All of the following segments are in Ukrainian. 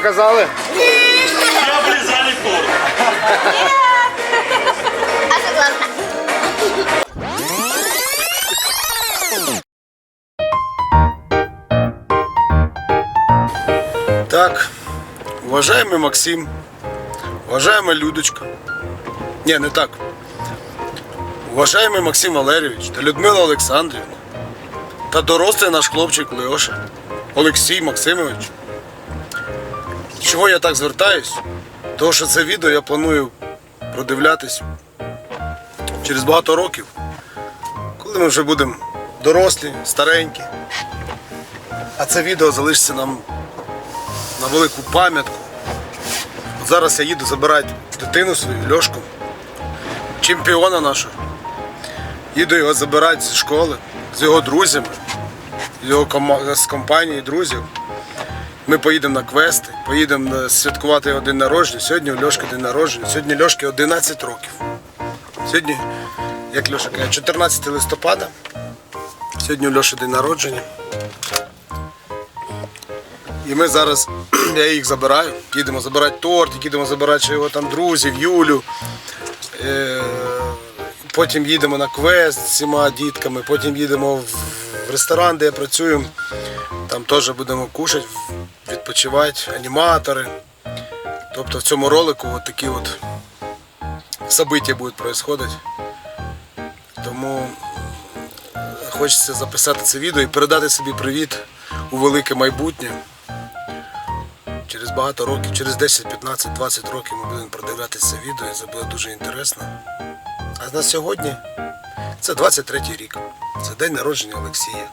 показали? И облизали торт. А согласна. Так, уважаемый Максим, уважаемая Людочка. Не, не так. Уважаемый Максим Валерійович та Людмила Олександрівна та дорослий наш хлопчик Леоша Олексій Максимович. Чого я так звертаюсь? Тому що це відео я планую продивлятись через багато років, коли ми вже будемо дорослі, старенькі. А це відео залишиться нам на велику пам'ятку. От зараз я їду забирати дитину свою, Льошку, чемпіона нашого. Їду його забирати зі школи, з його друзями, з його кома- з компанії друзів. Ми поїдемо на квести, поїдемо е, святкувати день народження. Сьогодні у Льошки день народження. Сьогодні Льошки 11 років. Сьогодні, як Льоша каже, 14 листопада. Сьогодні у Льоші день народження. І ми зараз, я їх забираю, їдемо забирати торт, їдемо забирати його там друзів, Юлю. Е, Потім їдемо на квест з всіма дітками, потім їдемо в ресторан, де я працюю. Там теж будемо кушати, відпочивати, аніматори. Тобто в цьому ролику от такі от события будуть происходити. Тому хочеться записати це відео і передати собі привіт у велике майбутнє. Через багато років, через 10, 15, 20 років ми будемо продивлятися це відео і це буде дуже інтересно. А на сьогодні це 23 рік. Це день народження Олексія.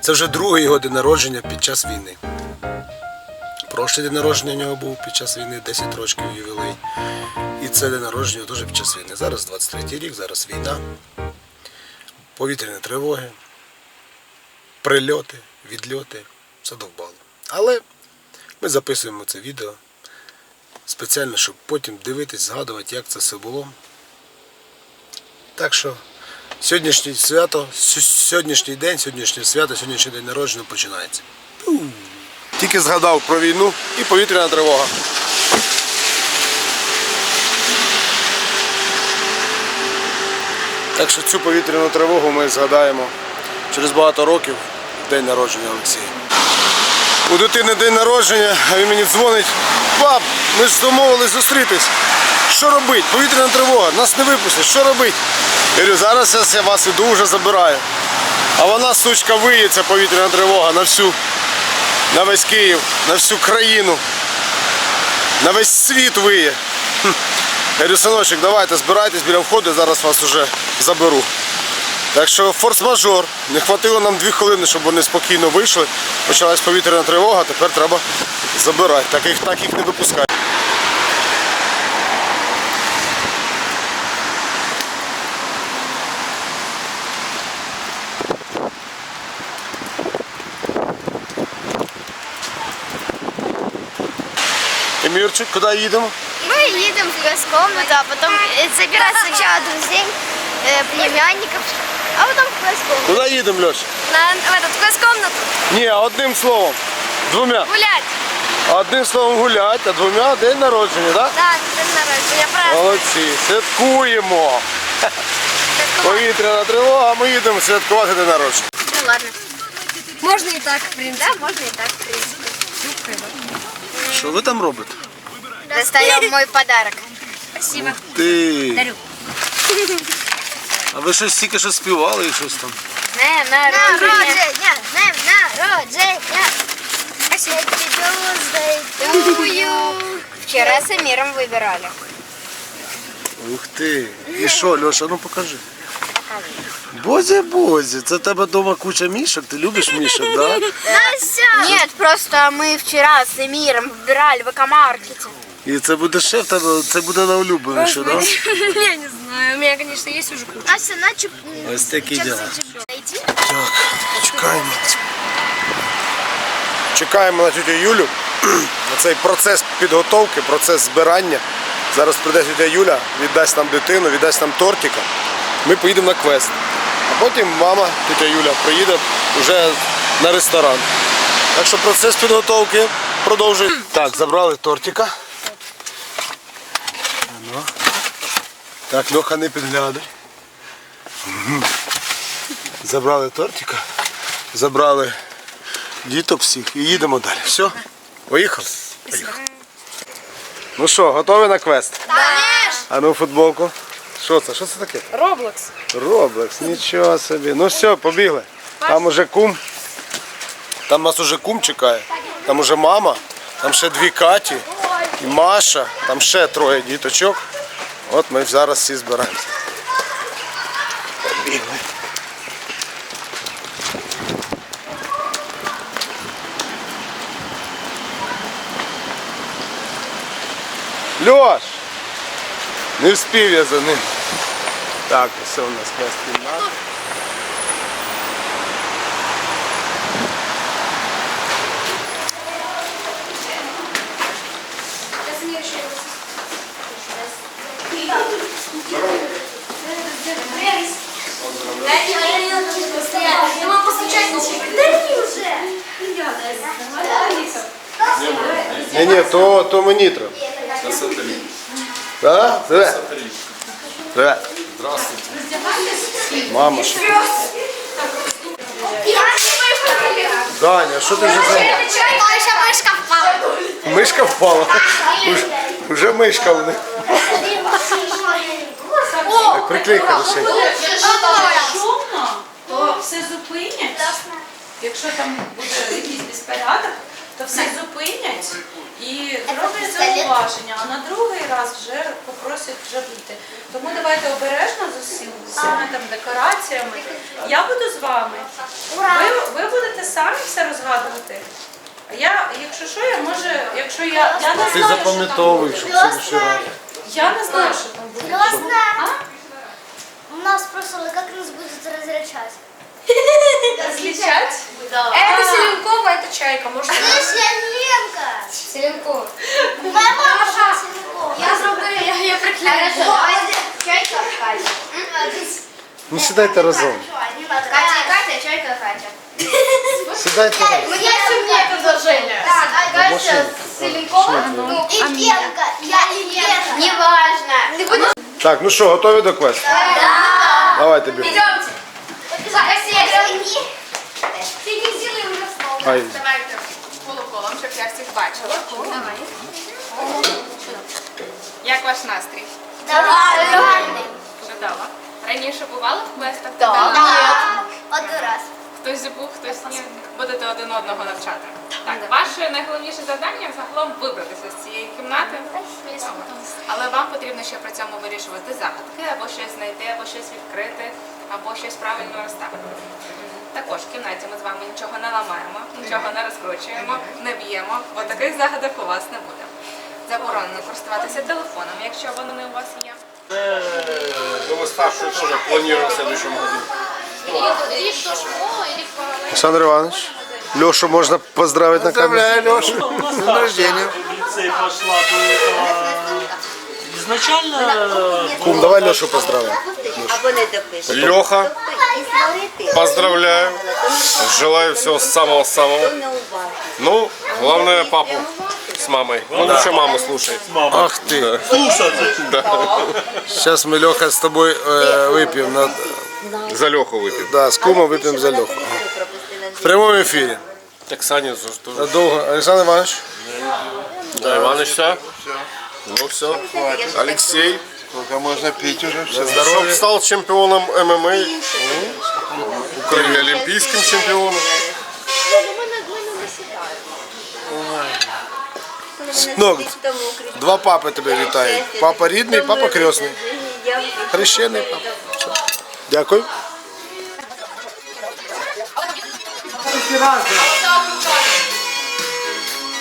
Це вже другий його день народження під час війни. Прошлий день народження у нього був під час війни, 10 років ювілей. І це день народження теж під час війни. Зараз 23 рік, зараз війна, повітряні тривоги, прильоти, відльоти, все довбало. Але ми записуємо це відео спеціально, щоб потім дивитись, згадувати, як це все було. Так що сьогоднішнє свято, сьогоднішній день, сьогоднішнє свято, сьогоднішній день народження починається. Тільки згадав про війну і повітряна тривога. Так що цю повітряну тривогу ми згадаємо через багато років день народження Олексія. У дитини день народження, а він мені дзвонить. Пап, ми ж домовились зустрітись. Що робить? Повітряна тривога, нас не випустять, що робить? Я говорю, зараз я вас іду вже забираю. А вона, сучка, виє, ця повітряна тривога на всю, на весь Київ, на всю країну, на весь світ виє. Я говорю, синочок, давайте збирайтесь біля входу, я зараз вас уже заберу. Так що форс-мажор. Не хватило нам дві хвилини, щоб вони спокійно вийшли. Почалась повітряна тривога, тепер треба забирати. Так їх, так їх не випускають. Емірчик, куди їдемо? Мы едем в квест-комнату, а потом э, забирать сначала друзей, э, племянников, а потом в квест-комнату. Куди їдемо, Льош? На, в этот квест-комнату Ні, одним словом. Двома. гулять. Одним словом гулять, а двома день народження, так? Да, день народження, праздник. Молодці, святкуємо. Святкувати. Повітряна тривога, ми їдемо святкувати день народження. Ну ладно. Можно и так, в принципе. Да, можно и так, в принципе. Що ви там робите? Достаем мой подарок. Спасибо. Ти. Дарю. А ви щось тільки що співали і щось там. Днем народження. Днем народження. Happy birthday to you. Вчера с Амиром выбирали. Ух ти. І що, Льоша, ну покажи. Бозі, бозі, це в тебе вдома куча мішок, ти любиш мішок, так? Да? Нет, просто мы вчера с Эмиром выбирали в экомаркете. І це буде ще в тебе, це буде на улюбленіше, так? Да? Я не знаю, у меня, конечно, есть уже куча. Ася, наче... Ось такі діла. Так, чекаємо. Чекаємо на тютю Юлю. На цей процес підготовки, процес збирання. Зараз прийде тютя Юля, віддасть нам дитину, віддасть нам тортика. Ми поїдемо на квест. А потім мама, тетя Юля, приїде вже на ресторан. Так що процес підготовки Продовжуй. Так, забрали тортика. Так, Льоха не підглядай. Забрали тортика, забрали діток всіх і їдемо далі. Все? Поїхали? Поїхали. Ну що, готові на квест? А ну футболку. Що це? Що це таке? Роблокс. Роблекс, нічого собі. Ну все, побігли. Там уже кум. Там нас уже кум чекає. Там уже мама, там ще дві Каті і Маша, там ще троє діточок. От ми зараз всі збираємося. Побігли. Льош! Не вспів я за ним. Так, ось у нас кімната. Я могу постучать на Ні, ні, то, то мені треба. Да? Привет. Привет. Здравствуйте. Мама? Даня, що ти вже зробив? Еще мышка впала. Мишка впала. Уже, уже мишка в них. Приклей хорошо. шумно, то все зупинять. Якщо там буде якийсь безпорядок, то все зупинять і зроблять зауваження, а на другий раз вже попросять вже бути. Тому давайте обережно з усім, з усіма там декораціями. Я буду з вами. Ви, ви будете самі все розгадувати. А я, якщо що, я може, якщо я, я не Ти знаю, що там запам'ятовуй, буде. щоб в следующий раз. Я не знаю, що там буде. А? У нас спрашивали, как нас будут разрешать. Различать? Это Селенкова, это Чайка. Может, Слышь, я Ленка. Селенкова. Моя мама Селенкова. Я зробила, я, я приклеила. Чайка, Катя. Ну сідайте разом. Катя и Катя, Чайка и Катя. Сідайте разом. Мне мне предложение. Так, а Катя Селенкова. Ну, и Ленка. Я и Лена. Неважно. Так, ну що, готові до квесту? Давайте бігом. Идемте. Ты не уже снова. Ай. Давайте полуколом, щоб я всіх бачила. Як ваш настрій? Давай. Чудово. Раніше бували в квестах? Да. Один раз. Хтось забув, хтось ні. Будете один одного навчати. Так, ваше найголовніше завдання загалом вибратися з цієї кімнати. Але вам потрібно ще при цьому вирішувати загадки, або щось знайти, або щось відкрити, або щось правильно розставити. Також в кімнаті ми з вами нічого не ламаємо, нічого не розкручуємо, не б'ємо, бо таких загадок у вас не буде. Заборонено користуватися телефоном, якщо вони у вас є. Думаю, старшую тоже планируем в следующем году. До школи. Александр Иванович, Лешу можно поздравить на камеру. Лешу. С днем рождения. Изначально Кум, давай Лешу поздравим. Леха, поздравляю. Желаю всего самого-самого. Ну, главное папу с мамой. Он еще маму слушает. Ах ты. слушаться. Сейчас мы, Леха, с тобой э, выпьем. На... За Леху выпьем. Да, с кумом выпьем за Леху. В прямом эфире. Так Саня тоже. Надолго. Александр Иванович, Да, Иваныч, все? Ну все. Алексей, сколько можно пить уже? Все чтоб стал чемпионом ММА. Украине олимпийским чемпионом. Синок, два папи тебе вітають. Папа рідний, папа крестний. Хрещений папа. Все. Дякую.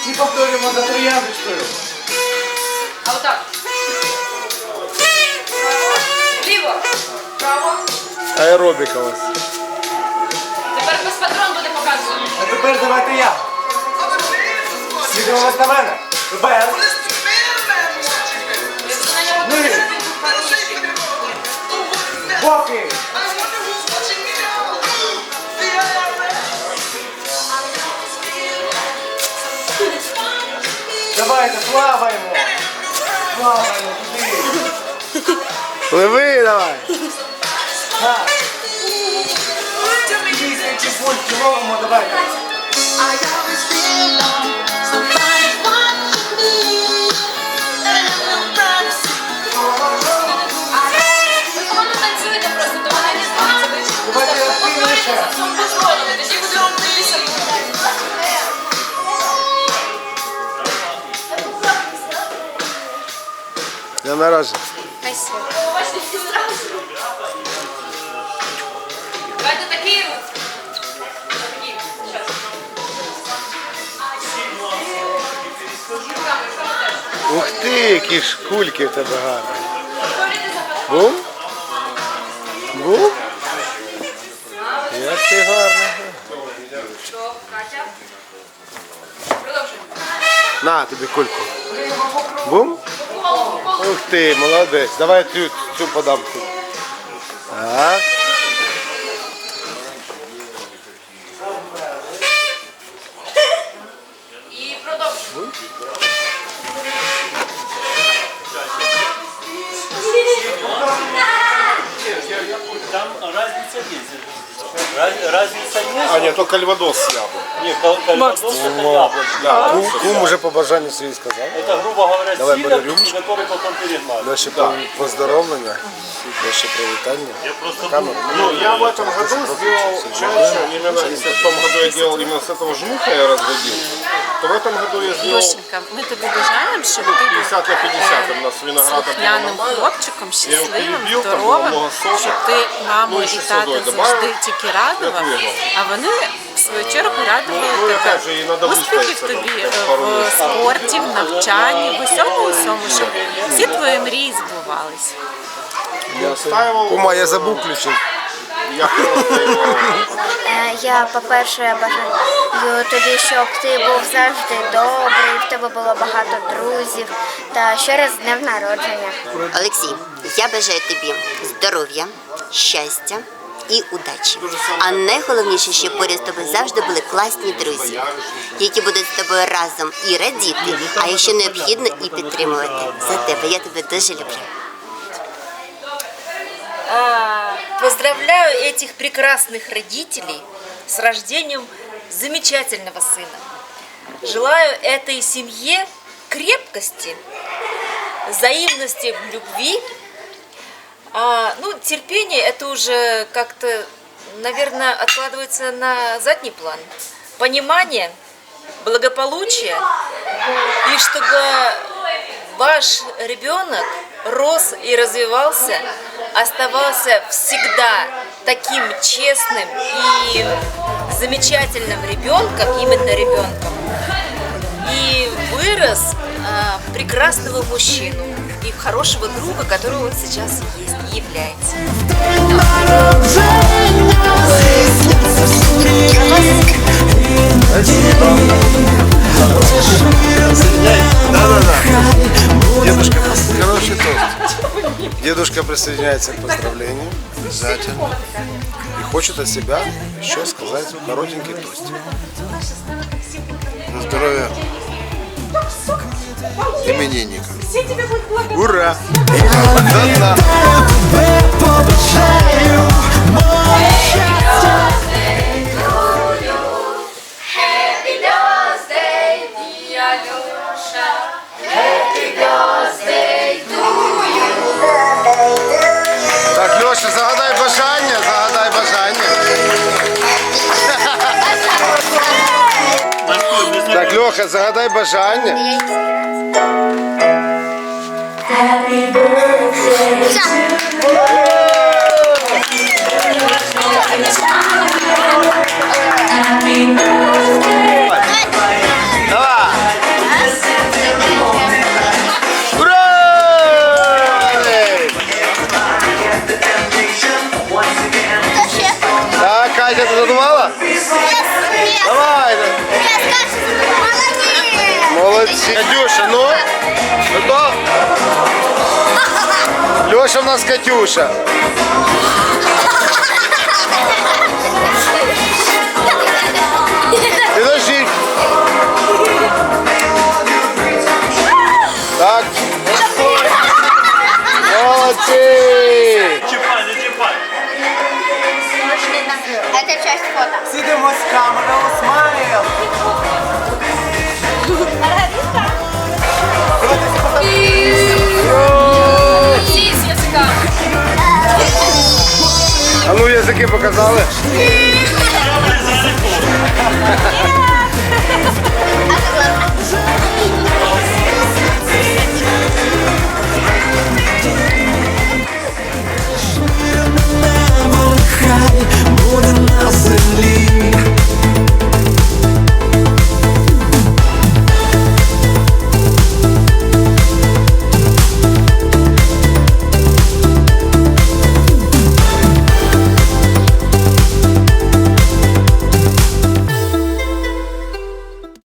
І повторюємо за трояндочкою. А отак. Ліво. Право. Аеробіка у вас. Тепер без патрон буде показувати. А тепер давайте я. Слідуємо на мене. Бен. Ну і боки. Давайте, плаваємо. Плаваємо туди. Пливи давай. Так. Які пульки ловимо, давайте. Руками, що ви теж? Ух ти, які ж кульки в тебе гарні. Бум? Бум? Як ти гарно. На тобі кульку. Бум? Ух ти, молодець. Давай цю, цю подам. Так. І продовжуємо. Там разница есть. Раз- Разница есть. А, нет, то кальвадос с яблоком. Не, кал- кальвадос это яблочко. Да, Кум, кум уже по бажанню свої сказав. Это, грубо говоря, Давай, сидор, бери рюмочку. который потом перемазывают. Наше поздоровлення, наше привітання. Я просто Камеру. Ну, я в этом году сделал чаще, именно если в том году я делал именно с этого жмуха я разводил, то в этом году я сделал Льошенька, ми тобі бажаємо, щоб ти був 50 на 50, у нас виноград слухняним хлопчиком, Я його щасливим, полюбив, там було здоровим, много сока. щоб ти маму Ну, і ще тата сюди завжди добавив. тільки радував, а вони в свою чергу радували Ну, тебе. опять же, і надо Успіхів тобі е, в спорті, в навчанні, в усьому усьому, щоб всі твої мрії збувалися. Ставил, Кума, я забув ключі. я Е, по-перше, бажаю тобі, щоб ти був завжди добрий, в тебе було багато друзів. Та ще раз днем народження. Олексій, я бажаю тобі здоров'я, щастя і удачі. А найголовніше, щоб поряд з тобою завжди були класні друзі, які будуть з тобою разом і радіти, а якщо необхідно, і підтримувати. За тебе я тебе дуже люблю. А, Поздравляю этих прекрасных родителей с рождением замечательного сына. Желаю этой семье крепкости, взаимности в любви. А, ну, терпение это уже как-то, наверное, откладывается на задний план. Понимание, благополучие и чтобы ваш ребенок рос и развивался, оставался всегда таким честным и замечательным ребенком, именно ребенком, и вырос а, прекрасного мужчину и хорошего друга, которого он сейчас есть и является. Дедушка, хороший тост. Дедушка присоединяется к поздравлению. Обязательно. И хочет от себя еще сказать коротенький тост. На здоровье именинника. Ура! Да-да. Так, Леша, загадай бажання, загадай бажання. Так, Леха, загадай бажання. Молодці. Катюша, ну? Леша в нас Катюша. язики показали?